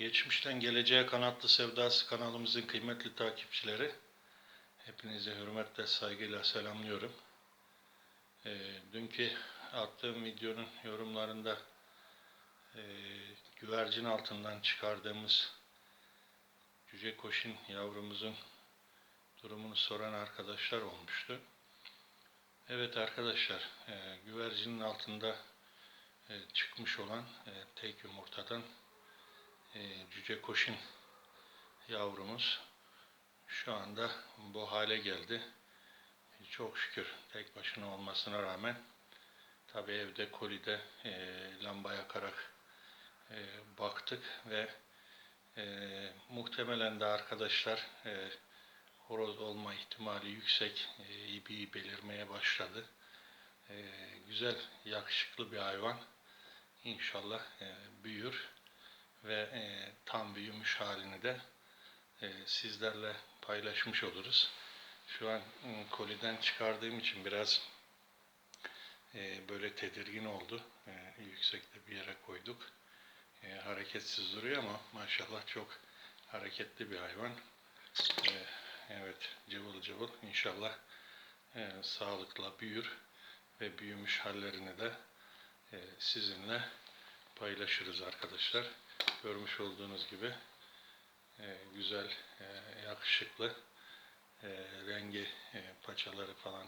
Geçmişten Geleceğe Kanatlı Sevdası kanalımızın kıymetli takipçileri, hepinize hürmetle, saygıyla selamlıyorum. Ee, dünkü attığım videonun yorumlarında e, güvercin altından çıkardığımız cüce koşun yavrumuzun durumunu soran arkadaşlar olmuştu. Evet arkadaşlar, e, güvercinin altında e, çıkmış olan e, tek yumurtadan e, cüce koşun yavrumuz şu anda bu hale geldi. Çok şükür tek başına olmasına rağmen tabi evde kolide e, lamba yakarak e, baktık ve e, muhtemelen de arkadaşlar e, horoz olma ihtimali yüksek e, ibiği belirmeye başladı. E, güzel, yakışıklı bir hayvan. İnşallah e, büyür ve e, tam büyümüş halini de e, sizlerle paylaşmış oluruz. Şu an m, koliden çıkardığım için biraz e, böyle tedirgin oldu. E, yüksekte bir yere koyduk. E, hareketsiz duruyor ama maşallah çok hareketli bir hayvan. E, evet cıvıl cıvıl inşallah e, sağlıkla büyür ve büyümüş hallerini de e, sizinle paylaşırız arkadaşlar. Görmüş olduğunuz gibi e, güzel, e, yakışıklı, e, rengi, e, paçaları falan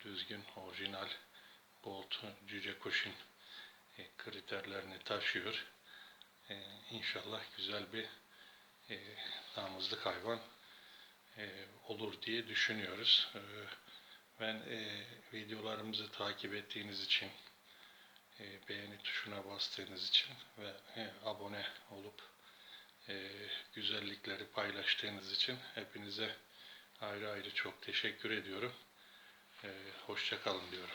düzgün, orijinal, bolt, cüce kuşun e, kriterlerini taşıyor. E, inşallah güzel bir e, damızlık hayvan e, olur diye düşünüyoruz. E, ben e, videolarımızı takip ettiğiniz için, e, beğeni tuşuna bastığınız için ve e, abone güzellikleri paylaştığınız için hepinize ayrı ayrı çok teşekkür ediyorum. E, hoşça kalın diyorum.